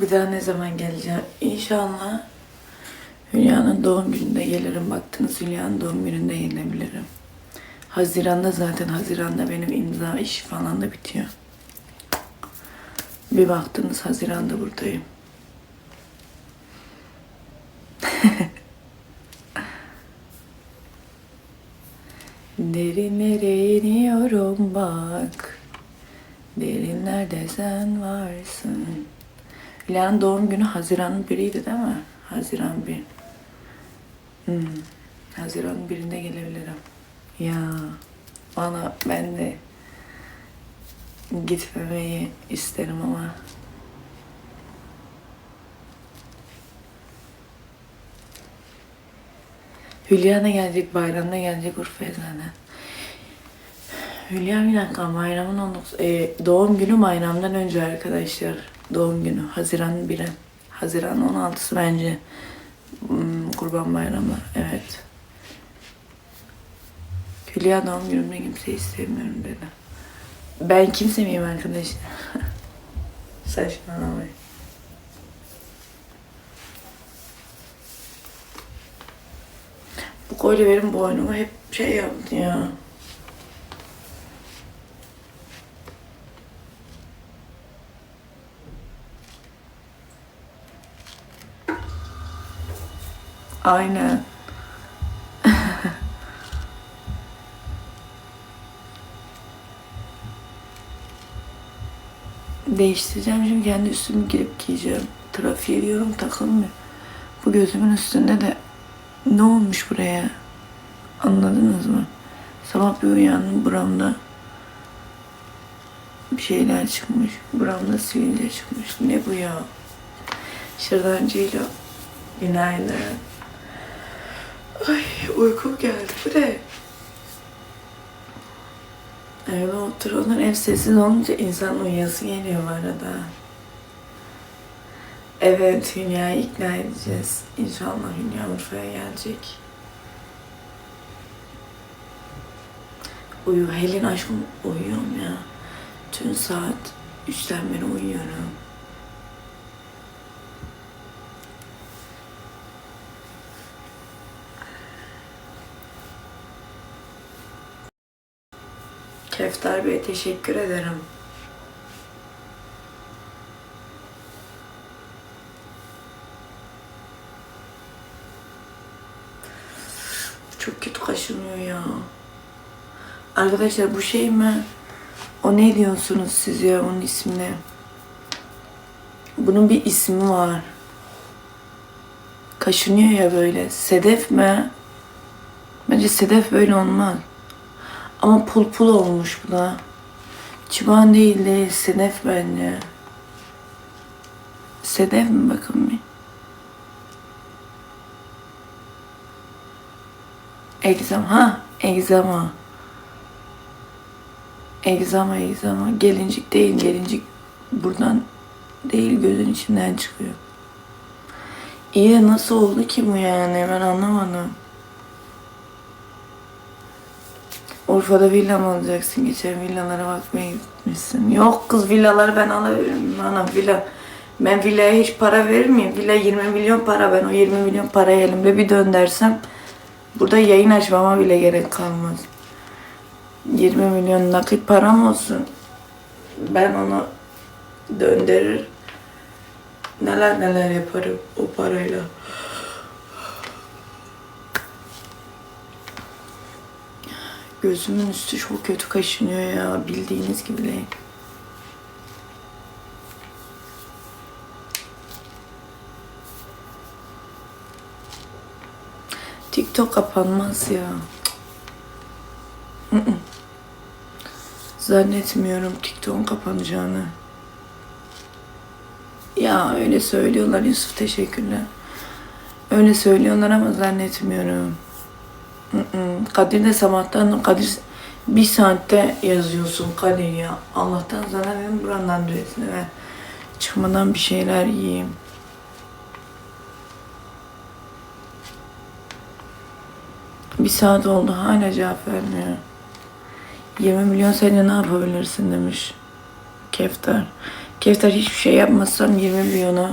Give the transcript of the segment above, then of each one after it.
Bir daha ne zaman geleceğim? İnşallah Hülya'nın doğum gününde gelirim. Baktınız Hülya'nın doğum gününde gelebilirim. Haziranda zaten Haziranda benim imza iş falan da bitiyor. Bir baktınız Haziranda buradayım. Derinlere iniyorum bak. Derinlerde sen varsın. Hülya'nın doğum günü Haziran biriydi değil mi? Haziran bir. Hmm. Haziran birinde gelebilirim. Ya bana ben de gitmemeyi isterim ama Hülya da gelecek, bayramda gelecek Urfa'ya zaten. Hülya bir dakika bayramın 19, e, doğum günü bayramdan önce arkadaşlar. Doğum günü Haziran 1'e. Haziran 16'sı bence. Hmm, Kurban bayramı evet. Hülya doğum günümde kimseyi istemiyorum dedi. Ben kimse miyim arkadaşlar? Saçmalamayın. Bu kolye benim boynuma hep şey yaptı ya. Aynen. Değiştireceğim şimdi kendi üstümü girip giyeceğim. Trafiğe diyorum takılmıyor. Bu gözümün üstünde de ne olmuş buraya? Anladınız mı? Sabah bir uyandım buramda bir şeyler çıkmış. Buramda sivilce çıkmış. Ne bu ya? Şırdancıyla günaydın. Ay uykum geldi. Bu ne? Öyle oturuyorlar. Ev sessiz olunca insan uyuyası geliyor bu arada. Evet Hülya'yı ikna edeceğiz. İnşallah Hülya Urfa'ya gelecek. Uyu. Helin aşkım uyuyorum ya. Tüm saat 3'ten beri uyuyorum. Keftar Bey teşekkür ederim. Çok kötü kaşınıyor ya. Arkadaşlar bu şey mi? O ne diyorsunuz siz ya onun ismini? Bunun bir ismi var. Kaşınıyor ya böyle. Sedef mi? Bence sedef böyle olmaz. Ama pul pul olmuş bu da. Çıban değil de sedef bence. Sedef mi bakın bir? Egzama. Ha, egzama. Egzama, egzama. Gelincik değil, gelincik buradan değil gözün içinden çıkıyor. İyi nasıl oldu ki bu yani ben anlamadım. Urfa'da villa mı alacaksın? Geçen villalara bakmaya gitmişsin. Yok kız villaları ben alabilirim. Bana villa. Ben villaya hiç para verir miyim? Villa 20 milyon para. Ben o 20 milyon parayı elimde bir döndersem burada yayın açmama bile gerek kalmaz. 20 milyon nakit param olsun. Ben onu döndürür. Neler neler yaparım o parayla. Gözümün üstü çok kötü kaşınıyor ya. Bildiğiniz gibi değil. TikTok kapanmaz ya. Zannetmiyorum TikTok'un kapanacağını. Ya öyle söylüyorlar Yusuf teşekkürler. Öyle söylüyorlar ama zannetmiyorum. Kadir de sabahtan Kadir bir saatte yazıyorsun Kadir ya. Allah'tan sana benim burandan düetini ve çıkmadan bir şeyler yiyeyim. Bir saat oldu hala cevap vermiyor. 20 milyon sene ne yapabilirsin demiş. Keftar. Kevser hiçbir şey yapmazsam 20 milyonu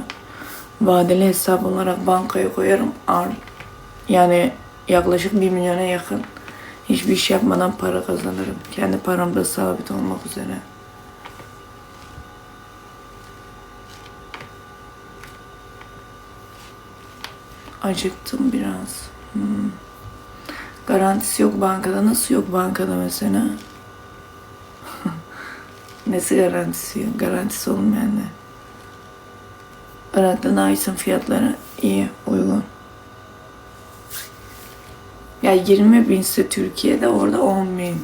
vadeli hesap olarak bankaya koyarım. Ar yani yaklaşık 1 milyona yakın hiçbir iş yapmadan para kazanırım. Kendi paramda sabit olmak üzere. Acıktım biraz. Hmm. Garantisi yok bankada. Nasıl yok bankada mesela? Nesi garantisi yok? Garantisi olmayan ne? Irak'ta Dyson fiyatları iyi, uygun. Ya 20 binse Türkiye'de orada 10 bin.